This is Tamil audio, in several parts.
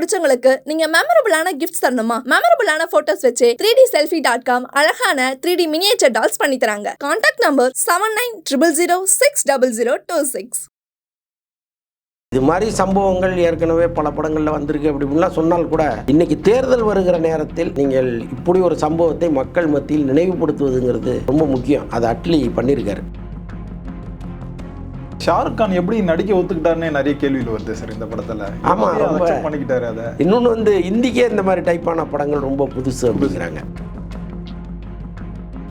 பிடிச்சவங்களுக்கு நீங்க மெமரபிளான கிஃப்ட்ஸ் தரணுமா? மெமரபிளான போட்டோஸ் வச்சு three D selfie dot com அழகான த்ரீ டி மினியேச்சர் டால்ஸ் பண்ணி தராங்க contact number seven nine triple zero six double zero two six இது மாதிரி சம்பவங்கள் ஏற்கனவே பல படங்களில் வந்திருக்கு அப்படி இப்படிலாம் சொன்னால் கூட இன்னைக்கு தேர்தல் வருகிற நேரத்தில் நீங்கள் இப்படி ஒரு சம்பவத்தை மக்கள் மத்தியில் நினைவுபடுத்துவதுங்கிறது ரொம்ப முக்கியம். அதை அட்லி பண்ணியிருக்காரு. ஷாருக் கான் எப்படி நடிக்க ஒத்துக்கிட்டாருன்னே நிறைய கேள்விகள் வருது சார் இந்த படத்துல. ஆமா, எப்படி ரொம்ப. பண்ணிக்கிட்டாரு அதை? இன்னொன்று வந்து இந்திக்கே இந்த மாதிரி டைப்பான படங்கள் ரொம்ப புதுசு அப்படிங்கிறாங்க.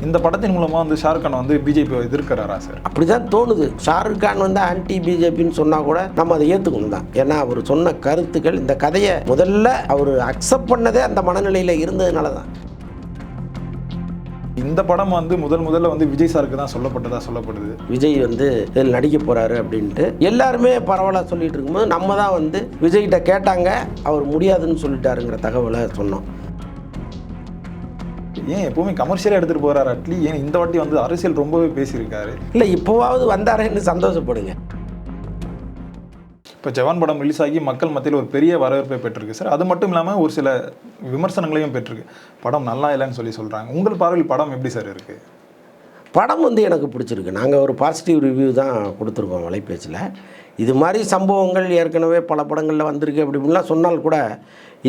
இந்த படத்தின் மூலமா வந்து ஷாருக் கான் வந்து பிஜேபி எதிர்க்கிறாரா சார்? அப்படிதான் தோணுது. ஷாருக் கான் வந்து ஆன்டி பிஜேபின்னு சொன்னா கூட நம்ம அதை ஏற்றுக்கணும் தான். ஏன்னா அவர் சொன்ன கருத்துக்கள் இந்த கதையை முதல்ல அவர் அக்செப்ட் பண்ணதே அந்த மனநிலையில இருந்ததுனால தான் இந்த படம் வந்து முதல் முதல்ல வந்து விஜய் சாருக்கு தான் சொல்லப்பட்டதா சொல்லப்படுது. விஜய் வந்து இதில் நடிக்க போறாரு அப்படின்ட்டு எல்லாருமே பரவாயில்ல சொல்லிட்டு இருக்கும்போது நம்ம தான் வந்து விஜய்கிட்ட கேட்டாங்க அவர் முடியாதுன்னு சொல்லிட்டாருங்கிற தகவலை சொன்னோம். ஏன் எப்பவுமே கமர்ஷியலாக எடுத்துட்டு போறாரு அட்லி? ஏன் இந்த வாட்டி வந்து அரசியல் ரொம்பவே பேசியிருக்காரு? இல்லை இப்போவாவது வந்தாரேன்னு சந்தோஷப்படுங்க. இப்போ ஜவான் படம் ரிலீஸ் ஆகி மக்கள் மத்தியில் ஒரு பெரிய வரவேற்பை பெற்றிருக்கு சார். அது மட்டும் இல்லாமல் ஒரு சில விமர்சனங்களையும் பெற்றிருக்கு. படம் நல்லா இல்லைன்னு சொல்லி சொல்கிறாங்க உங்கள் பார்வையில் படம் எப்படி சார் இருக்குது படம் வந்து எனக்கு பிடிச்சிருக்கு. நாங்கள் ஒரு பாசிட்டிவ் ரிவ்யூ தான் கொடுத்துருக்கோம் வலைபேச்சில் இது மாதிரி சம்பவங்கள் ஏற்கனவே பல படங்களில் வந்திருக்கு அப்படி இப்படிலாம் சொன்னால் கூட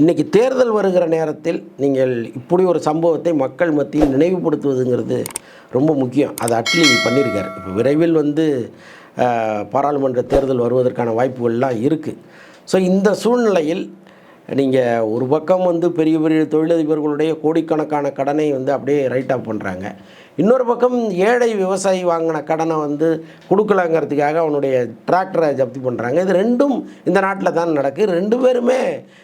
இன்றைக்கி தேர்தல் வருகிற நேரத்தில் நீங்கள் இப்படி ஒரு சம்பவத்தை மக்கள் மத்தியில் நினைவுபடுத்துவதுங்கிறது ரொம்ப முக்கியம். அதை அட்லி பண்ணியிருக்கார். இப்போ விரைவில் வந்து பாராளுமன்ற தேர்தல் வருவதற்கான வாய்ப்புகள்லாம் இருக்குது ஸோ இந்த சூழ்நிலையில் நீங்கள் ஒரு பக்கம் வந்து பெரிய பெரிய தொழிலதிபர்களுடைய கோடிக்கணக்கான கடனை வந்து அப்படியே ரைட் ஆஃப் பண்ணுறாங்க இன்னொரு பக்கம் ஏழை விவசாயி வாங்கின கடனை வந்து கொடுக்கலாங்கிறதுக்காக அவனுடைய டிராக்டரை ஜப்தி பண்ணுறாங்க இது ரெண்டும் இந்த நாட்டில் தான் நடக்குது ரெண்டு பேருமே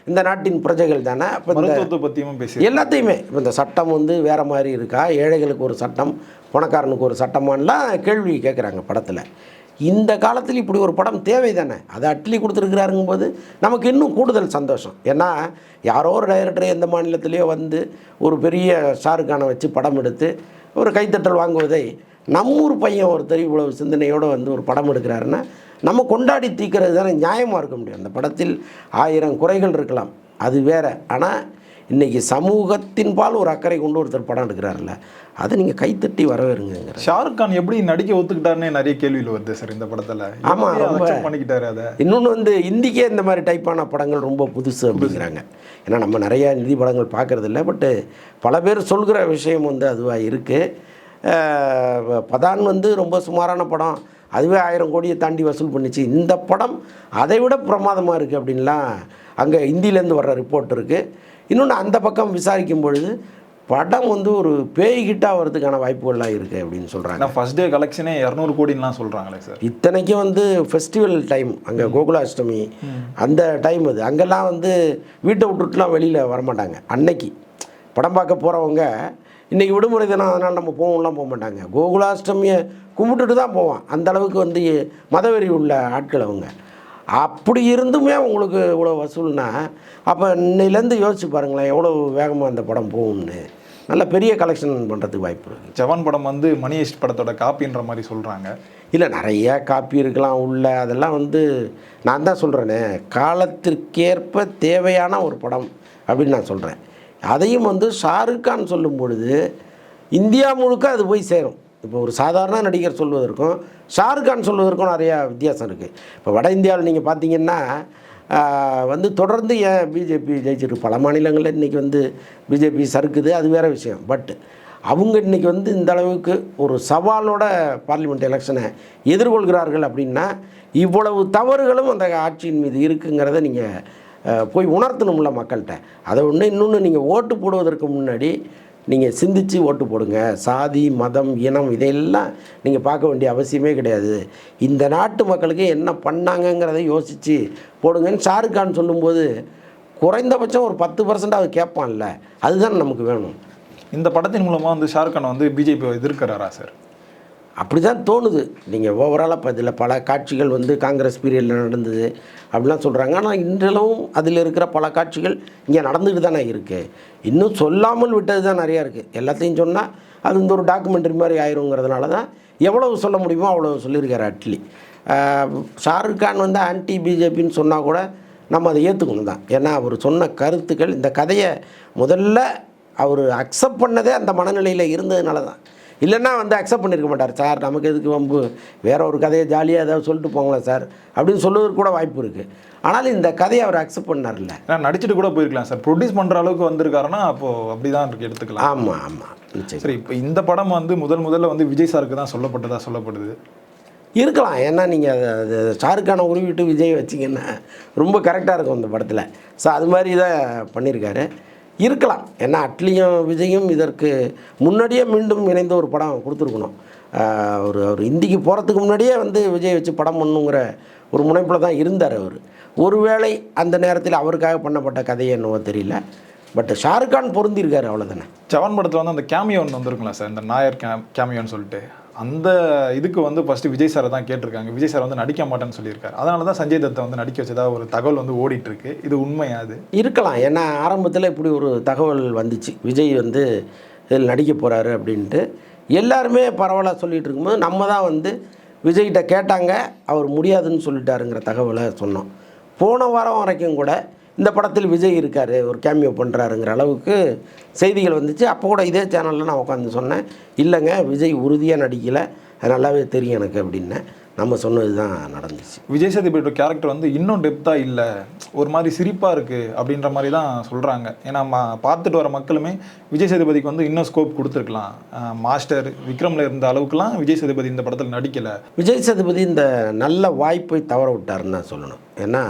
இந்த நாட்டின் பிரஜைகள் தானே. அப்போ இந்த பற்றியும் பேசி எல்லாத்தையுமே. இப்போ இந்த சட்டம் வந்து வேறு மாதிரி இருக்கா? ஏழைகளுக்கு ஒரு சட்டம் பணக்காரனுக்கு ஒரு சட்டமானலாம் கேள்வி கேட்குறாங்க படத்தில். இந்த காலத்தில் இப்படி ஒரு படம் தேவை தானே அதை அட்லி கொடுத்துருக்குறாருங்கும்போது நமக்கு இன்னும் கூடுதல் சந்தோஷம். ஏன்னா யாரோ ஒரு டைரக்டர் எந்த மாநிலத்திலேயோ வந்து ஒரு பெரிய ஷாருக்கானை வச்சு படம் எடுத்து ஒரு கைத்தட்டல் வாங்குவதை நம்மூர் பையன் ஒருத்தர் இவ்வளவு சிந்தனையோடு வந்து ஒரு படம் எடுக்கிறாருன்னா நம்ம கொண்டாடி தீக்கிறது தானே நியாயமாக இருக்க முடியும். அந்த படத்தில் ஆயிரம் குறைகள் இருக்கலாம். அது வேற. ஆனால் இன்றைக்கி சமூகத்தின் பால் ஒரு அக்கறை கொண்டு ஒருத்தர் படம் எடுக்கிறாருல்ல அதை நீங்கள் கைத்தட்டி வரவேறுங்கிற ஷாருக் கான் எப்படி நடிக்க ஒத்துக்கிட்டாருன்னே நிறைய கேள்விகள் வருது சார் இந்த படத்துல. ஆமா, எப்படி ரொம்ப. பண்ணிக்கிட்டாரு அதை? இன்னொன்று வந்து இந்திக்கே இந்த மாதிரி டைப்பான படங்கள் ரொம்ப புதுசு அப்படிங்கிறாங்க. ஏன்னா நம்ம நிறையா நிதி படங்கள் பார்க்கறது இல்லை பட்டு பல பேர் சொல்கிற விஷயம் வந்து அதுவாக இருக்குது பதான் வந்து ரொம்ப சுமாரான படம் அதுவே ஆயிரம் கோடியை தாண்டி வசூல் பண்ணிச்சு. இந்த படம் அதை விட பிரமாதமாக இருக்குது அப்படின்லாம் அங்கே இந்தியிலேருந்து வர்ற ரிப்போர்ட் இருக்குது இன்னொன்று அந்த பக்கம் விசாரிக்கும் பொழுது படம் வந்து ஒரு பேய் ஹிட்டாக வர்றதுக்கான வாய்ப்புகள்லாம் இருக்குது அப்படின்னு சொல்கிறாங்க ஏன்னா ஃபர்ஸ்ட் டே கலெக்ஷனே இரநூறு கோடின்லாம் சொல்றாங்களே சார். இத்தனைக்கும் வந்து ஃபெஸ்டிவல் டைம் அங்கே கோகுலாஷ்டமி அந்த டைம் அது. அங்கெல்லாம் வந்து வீட்டை விட்டுட்டுலாம் வெளியில் வரமாட்டாங்க. அன்னைக்கு படம் பார்க்க போகிறவங்க இன்றைக்கி விடுமுறை தினம் அதனால் நம்ம போவோம்லாம் போக மாட்டாங்க. கோகுலாஷ்டமியை கும்பிட்டுட்டு தான் போவான். அந்த அளவுக்கு வந்து மதவெறி உள்ள ஆட்கள் அவங்க. அப்படி இருந்துமே உங்களுக்கு இவ்வளோ வசூல்னா அப்போ இன்னையிலேருந்து யோசிச்சு பாருங்களேன் எவ்வளோ வேகமாக அந்த படம் போகும்னு. நல்ல பெரிய கலெக்ஷன் பண்ணுறதுக்கு வாய்ப்பு இருக்குது ஜவான் படம் வந்து மணி ஹெஸ்ட் படத்தோட காப்பின்ற மாதிரி சொல்றாங்க. இல்லை நிறைய காப்பி இருக்கலாம் உள்ள அதெல்லாம் வந்து நான் தான் சொல்கிறேனே காலத்திற்கேற்ப தேவையான ஒரு படம் அப்படின்னு நான் சொல்கிறேன் அதையும் வந்து ஷாருக் கான் சொல்லும் பொழுது இந்தியா முழுக்க அது போய் சேரும். இப்போ ஒரு சாதாரண நடிகர் சொல்வதற்கும் ஷாருக்கான் சொல்வதற்கும் நிறையா வித்தியாசம் இருக்குது இப்போ வட இந்தியாவில் நீங்கள் பார்த்தீங்கன்னா வந்து தொடர்ந்து ஏன் பிஜேபி ஜெயிச்சிருக்கு? பல மாநிலங்களில் இன்றைக்கி வந்து பிஜேபி சறுக்குது அது வேறு விஷயம். பட் அவங்க இன்றைக்கி வந்து இந்த அளவுக்கு ஒரு சவாலோட பார்லிமெண்ட் எலெக்ஷனை எதிர்கொள்கிறார்கள் அப்படின்னா இவ்வளவு தவறுகளும் அந்த ஆட்சியின் மீது இருக்குங்கிறத நீங்கள் போய் உணர்த்தணும்ல மக்கள்கிட்ட. அதை ஒன்று இன்னொன்று நீங்கள் ஓட்டு போடுவதற்கு முன்னாடி நீங்கள் சிந்திச்சு ஓட்டு போடுங்க. சாதி மதம் இனம் இதையெல்லாம் நீங்கள் பார்க்க வேண்டிய அவசியமே கிடையாது. இந்த நாட்டு மக்களுக்கு என்ன பண்ணாங்கங்கிறத யோசித்து போடுங்கன்னு ஷாருக்கான் சொல்லும்போது குறைந்தபட்சம் ஒரு பத்து பர்சன்ட் அது கேட்பான்ல. அதுதான் நமக்கு வேணும். இந்த படத்தின் மூலமாக வந்து ஷாருக்கான் வந்து பிஜேபி எதிர்க்கிறாரா சார்? அப்படி தான் தோணுது நீங்கள் ஓவராலாக இப்போ இதில் பல காட்சிகள் வந்து காங்கிரஸ் பீரியடில் நடந்தது அப்படிலாம் சொல்கிறாங்க ஆனால் இன்றளவும் அதில் இருக்கிற பல காட்சிகள் இங்கே நடந்துட்டு தானே இருக்குது இன்னும் சொல்லாமல் விட்டது தான் நிறையா இருக்குது எல்லாத்தையும் சொன்னால் அது இந்த ஒரு டாக்குமெண்ட்ரி மாதிரி ஆயிருங்கிறதுனால தான் எவ்வளவு சொல்ல முடியுமோ அவ்வளோ சொல்லியிருக்காரு அட்லி. ஷாருக் கான் வந்து ஆன்டி பிஜேபின்னு சொன்னால் கூட நம்ம அதை ஏற்றுக்கணும் தான். ஏன்னா அவர் சொன்ன கருத்துக்கள் இந்த கதையை முதல்ல அவர் அக்செப்ட் பண்ணதே அந்த மனநிலையில் இருந்ததுனால தான். இல்லைன்னா வந்து அக்செப்ட் பண்ணியிருக்க மாட்டார். சார் நமக்கு எதுக்கு வம்பு? வேற ஒரு கதையை ஜாலியாக ஏதாவது சொல்லிட்டு போங்களேன் சார். அப்படின்னு சொல்லுவதற்கு கூட வாய்ப்பு இருக்குது ஆனால் இந்த கதையை அவர் அக்செப்ட் பண்ணார்ல ஏன்னா நடிச்சுட்டு கூட போயிருக்கலாம் சார். ப்ரொடியூஸ் பண்ற அளவுக்கு வந்திருக்காருன்னா அப்போ அப்படிதான் இருக்கு எடுத்துக்கலாம். ஆமாம் ஆமாம் சரி இப்போ இந்த படம் வந்து முதல் முதல்ல வந்து விஜய் சாருக்கு தான் சொல்லப்பட்டதா சொல்லப்படுது? இருக்கலாம். ஏன்னா நீங்கள் அது ஷாருக்கான உருவிட்டு விஜய் வச்சிங்கன்னா ரொம்ப கரெக்டாக இருக்கும் அந்த படத்தில். ஸோ அது மாதிரி தான் பண்ணியிருக்காரு இருக்கலாம். ஏன்னா அட்லியும் விஜயும் இதற்கு முன்னாடியே மீண்டும் இணைந்த ஒரு படம் கொடுத்துருக்கணும். ஒரு அவர் இந்திக்கு போகிறதுக்கு முன்னாடியே வந்து விஜய் வச்சு படம் பண்ணுங்கிற ஒரு முனைப்பில் தான் இருந்தார் அவர். ஒருவேளை அந்த நேரத்தில் அவருக்காக பண்ணப்பட்ட கதை என்னவோ தெரியல. பட் ஷாருக்கான் பொருந்திருக்காரு அவ்வளோதானே செவன் படத்தில் வந்து அந்த கேமியோ ஒன்று வந்திருக்குங்களா சார் இந்த நாயர் கே கேமியோன்னு சொல்லிட்டு. அந்த இதுக்கு வந்து ஃபஸ்ட்டு விஜய் சாரை தான் கேட்டிருக்காங்க. விஜய் சார் வந்து நடிக்க மாட்டேன்னு சொல்லியிருக்காரு. அதனால தான் சஞ்சய் தத்தை வந்து நடிக்க வச்சதா ஒரு தகவல் வந்து ஓடிட்டு இருக்கு இது உண்மையா அது? இருக்கலாம். ஏன்னா ஆரம்பத்தில் இப்படி ஒரு தகவல் வந்துச்சு. விஜய் வந்து இதில் நடிக்க போகிறாரு அப்படின்ட்டு. எல்லாருமே பரவாயில்ல சொல்லிகிட்டு இருக்கும்போது நம்ம தான் வந்து விஜய்கிட்ட கேட்டாங்க. அவர் முடியாதுன்னு சொல்லிட்டாருங்கிற தகவலை சொன்னோம். போன வாரம் வரைக்கும் கூட இந்த படத்தில் விஜய் இருக்கார் ஒரு கேமியோ பண்ணுறாருங்கிற அளவுக்கு செய்திகள் வந்துச்சு. அப்போ கூட இதே சேனலில் நான் உட்காந்து சொன்னேன் இல்லைங்க விஜய் உறுதியாக நடிக்கலை. அது நல்லாவே தெரியும் எனக்கு அப்படின்னேன் நம்ம சொன்னது தான் நடந்துச்சு. விஜய் சேதுபதியோட கேரக்டர் வந்து இன்னும் டெப்த்தாக இல்லை. ஒரு மாதிரி சிரிப்பாக இருக்குது அப்படின்ற மாதிரி தான் சொல்கிறாங்க ஏன்னா மா பார்த்துட்டு வர மக்களுமே விஜய் சேதுபதிக்கு வந்து இன்னும் ஸ்கோப் கொடுத்துருக்கலாம். மாஸ்டர் விக்ரமில் இருந்த அளவுக்குலாம் விஜய் சேதுபதி இந்த படத்தில் நடிக்கலை. விஜய் சேதுபதி இந்த நல்ல வாய்ப்பை தவற விட்டாருன்னு தான் சொல்லணும். ஏன்னா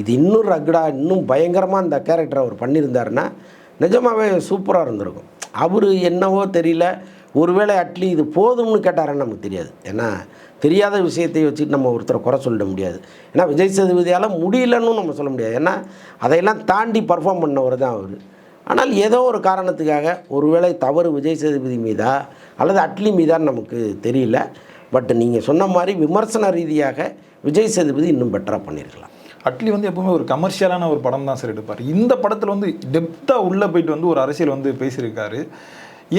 இது இன்னும் ரகடா இன்னும் பயங்கரமாக அந்த கேரக்டர் அவர் பண்ணியிருந்தாருன்னா நிஜமாகவே சூப்பராக இருந்திருக்கும். அவர் என்னவோ தெரியல. ஒருவேளை அட்லி இது போதும்னு கேட்டாருன்னு நமக்கு தெரியாது. ஏன்னா தெரியாத விஷயத்தை வச்சுட்டு நம்ம ஒருத்தரை குறை சொல்லிட முடியாது. ஏன்னா விஜய் சேதுபதியால் முடியலன்னு நம்ம சொல்ல முடியாது. ஏன்னா அதையெல்லாம் தாண்டி பர்ஃபார்ம் பண்ணவர் தான் அவர். ஆனால் ஏதோ ஒரு காரணத்துக்காக ஒருவேளை தவறு விஜய் சேதுபதி மீதா அல்லது அட்லி மீதான்னு நமக்கு தெரியல. பட் நீங்கள் சொன்ன மாதிரி விமர்சன ரீதியாக விஜய் சேதுபதி இன்னும் பெட்டராக பண்ணியிருக்கலாம். அட்லி வந்து எப்பவுமே ஒரு கமர்ஷியலான ஒரு படம் தான் சார் எடுப்பார். இந்த படத்தில் வந்து டெப்த்தாக உள்ளே போயிட்டு வந்து ஒரு அரசியல் வந்து பேசியிருக்காரு.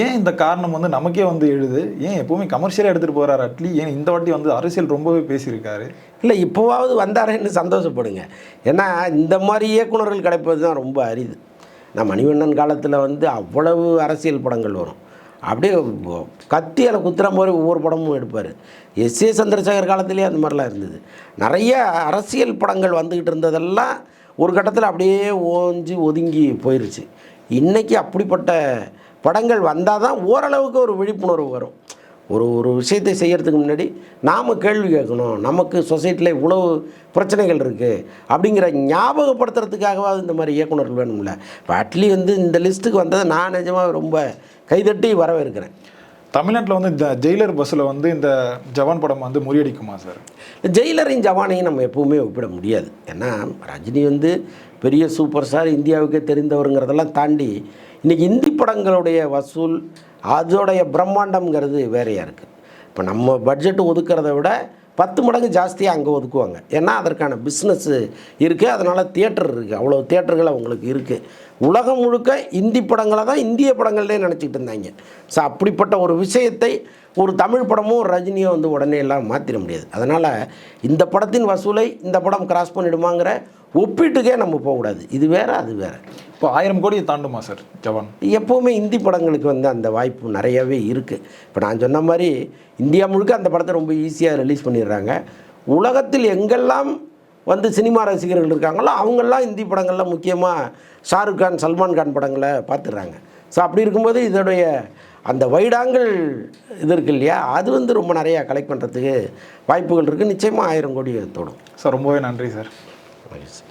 ஏன் இந்த காரணம் வந்து நமக்கே வந்து எழுது? ஏன் எப்பவுமே கமர்ஷியலாக எடுத்துகிட்டு போகிறார் அட்லி ஏன் இந்த வாட்டி வந்து அரசியல் ரொம்பவே பேசியிருக்காரு? இல்லை இப்போவாவது வந்தாரேன்னு சந்தோஷப்படுங்க. ஏன்னா இந்த மாதிரி இயக்குனர்கள் கிடைப்பது தான் ரொம்ப அரிது. நான் மணிவண்ணன் காலத்தில் வந்து அவ்வளவு அரசியல் படங்கள் வரும். அப்படியே கத்தியால் குத்துற மாதிரி ஒவ்வொரு படமும் எடுப்பார். எஸ் ஏ சந்திரசேகர் காலத்திலேயே அந்த மாதிரிலாம் இருந்தது. நிறைய அரசியல் படங்கள் வந்துக்கிட்டு இருந்ததெல்லாம் ஒரு கட்டத்தில் அப்படியே ஓஞ்சி ஒதுங்கி போயிடுச்சு இன்றைக்கி அப்படிப்பட்ட படங்கள் வந்தால் தான் ஓரளவுக்கு ஒரு விழிப்புணர்வு வரும். ஒரு ஒரு விஷயத்தை செய்யறதுக்கு முன்னாடி நாம் கேள்வி கேட்கணும். நமக்கு சொசைட்டியில் இவ்வளவு பிரச்சனைகள் இருக்குது அப்படிங்கிற ஞாபகப்படுத்துறதுக்காகவாது இந்த மாதிரி இயக்குனர்கள் வேணும்ல. இப்போ அட்லி வந்து இந்த லிஸ்ட்டுக்கு வந்ததை நான் நிஜமாக ரொம்ப கைதட்டி வரவேற்கிறேன். தமிழ்நாட்டில் வந்து இந்த ஜெயிலர் பஸ்ஸில் வந்து இந்த ஜவான் படம் வந்து முறியடிக்குமா சார்? ஜெயிலரையும் ஜவானையும் நம்ம எப்பவுமே ஒப்பிட முடியாது. ஏன்னா ரஜினி வந்து பெரிய சூப்பர் ஸ்டார் இந்தியாவுக்கே தெரிந்தவருங்கிறதெல்லாம் தாண்டி இன்றைக்கி இந்தி படங்களுடைய வசூல் அதோடைய பிரம்மாண்டம்ங்கிறது வேறையாக இருக்குது இப்போ நம்ம பட்ஜெட் ஒதுக்கிறத விட பத்து மடங்கு ஜாஸ்தியாக அங்கே ஒதுக்குவாங்க. ஏன்னா அதற்கான பிஸ்னஸ்ஸு இருக்குது அதனால் தியேட்டர் இருக்குது அவ்வளோ தியேட்டர்கள் அவங்களுக்கு இருக்குது உலகம் முழுக்க இந்தி படங்களை தான் இந்திய படங்கள்லேயே நினச்சிக்கிட்டு இருந்தாங்க. ஸோ அப்படிப்பட்ட ஒரு விஷயத்தை ஒரு தமிழ் படமும் ரஜினியோ ரஜினியும் வந்து உடனே எல்லாம் மாற்றிட முடியாது. அதனால் இந்த படத்தின் வசூலை இந்த படம் கிராஸ் பண்ணிடுமாங்கிற ஒப்பீட்டுக்கே நம்ம போகக்கூடாது. இது வேற அது வேற. இப்போ ஆயிரம் கோடியை தாண்டுமா சார் ஜவான்? எப்போவுமே இந்தி படங்களுக்கு வந்து அந்த வாய்ப்பு நிறையவே இருக்குது இப்போ நான் சொன்ன மாதிரி இந்தியா முழுக்க அந்த படத்தை ரொம்ப ஈஸியாக ரிலீஸ் பண்ணிடுறாங்க. உலகத்தில் எங்கெல்லாம் வந்து சினிமா ரசிகர்கள் இருக்காங்களோ அவங்கெல்லாம் இந்தி படங்களில் முக்கியமாக ஷாருக் கான் சல்மான் கான் படங்களை பார்த்துடுறாங்க. ஸோ அப்படி இருக்கும்போது இதோடைய அந்த வைடாங்கல் இது இருக்கு இல்லையா? அது வந்து ரொம்ப நிறையா கலெக்ட் பண்ணுறதுக்கு வாய்ப்புகள் இருக்குது நிச்சயமாக ஆயிரம் கோடி தொடும். சார் ரொம்பவே நன்றி சார். 什么意思